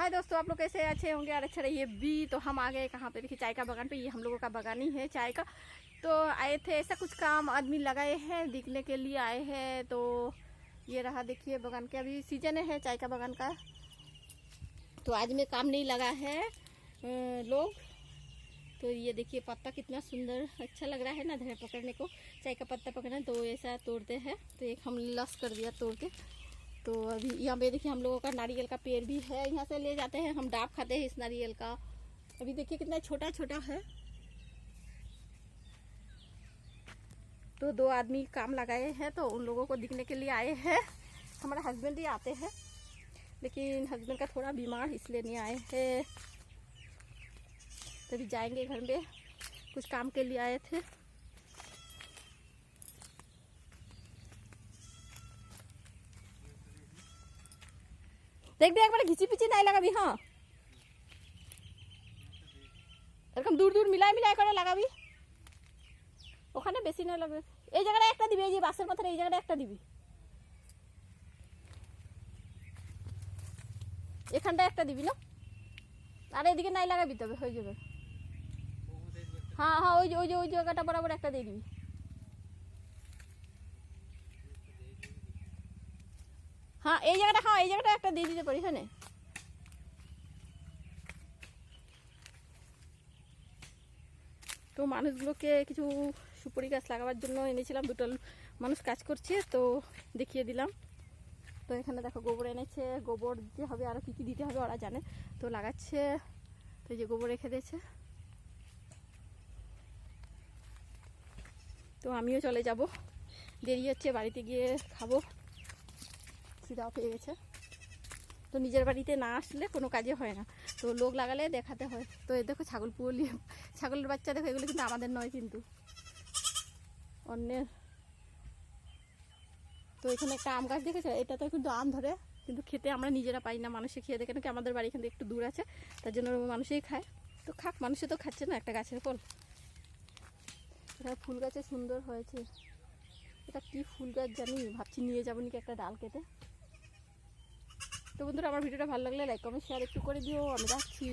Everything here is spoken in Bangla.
हाय दोस्तों, आप लोग कैसे अच्छे होंगे और अच्छे रहिए। बी तो हम आ गए कहाँ पे? देखिए, चाय का बागान पे। ये हम लोगों का बागान ही है, चाय का। तो आए थे ऐसा कुछ काम, आदमी लगाए हैं, दिखने के लिए आए हैं। तो ये रहा, देखिए, बागान के। अभी सीज़न है चाय का बागान का। तो आज में काम नहीं लगा है लोग। तो ये देखिए, पत्ता कितना सुंदर अच्छा लग रहा है ना, धरे पकड़ने को। चाय का पत्ता पकड़ना तो ऐसा तोड़ते हैं। तो एक हम लस कर दिया तोड़ के। तो अभी यहाँ पे देखिए हम लोगों का नारियल का पेड़ भी है। यहाँ से ले जाते हैं, हम डाब खाते हैं इस नारियल का। अभी देखिए कितना छोटा छोटा है। तो दो आदमी काम लगाए हैं तो उन लोगों को दिखने के लिए आए हैं। हमारे हस्बैंड ही आते हैं, लेकिन हस्बैंड का थोड़ा बीमार इसलिए नहीं आए हैं। तभी जाएँगे घर में कुछ काम के लिए आए थे। দেখ দে একবারে ঘিচি পিচি নাই লাগাবি হ্যাঁ। এরকম দূর দূর মিলাই মিলাই করে লাগাবি। ওখানে বেশি নয় লাগবে। এই জায়গাটা একটা দিবি, এই যে বাসের মাথায় এই জায়গাটা একটা দিবি। এখানটা একটা দিবি, না? আর এদিকে নাই লাগাবি তবে, হয়ে যাবে। হ্যাঁ হ্যাঁ ওই যে ওই যে, ওই জায়গাটা বরাবর একটা দিয়ে দিবি। হ্যাঁ এই জায়গাটা হ্যাঁ এই জায়গাটা একটা দিয়ে দিতে পারিস হ্যাঁ তো মানুষগুলোকে কিছু সুপারি গাছ লাগাবার জন্য এনেছিলাম, দুটো মানুষ কাজ করছে, তো দেখিয়ে দিলাম। তো এখানে দেখো গোবর এনেছে, গোবর দিতে হবে আরও কী কী দিতে হবে ওরা জানে। তো লাগাচ্ছে, তো যে গোবর রেখে দিয়েছে। তো আমিও চলে যাব, দেরি হচ্ছে, বাড়িতে গিয়ে খাব। খিদাও পেয়ে গেছে। তো নিজের বাড়িতে না আসলে কোনো কাজে হয় না। তো লোক লাগালে দেখাতে হয়। তো এ দেখো ছাগল পুলি ছাগলের বাচ্চা দেখো, এগুলো কিন্তু আমাদের নয় কিন্তু। অন্যের। তো এখানে একটা আম গাছ দেখেছ? এটা তো কিন্তু আম ধরে, কিন্তু খেতে আমরা নিজেরা পাই না, মানুষে খেয়ে দেখে নাকি আমাদের বাড়ি এখান থেকে একটু দূর আছে। তার জন্য মানুষই খায়। তো খাক, মানুষে তো খাচ্ছে না, একটা গাছের ফল। এটা ফুল গাছে সুন্দর হয়েছে। এটা কি ফুল গাছ জানি, ভাবছি নিয়ে যাব নাকি একটা ডাল কেটে। তো বন্ধুরা আমার ভিডিওটা ভালো লাগলে লাইক কমেন্ট শেয়ার একটু করে দিও। আমি রাখছি।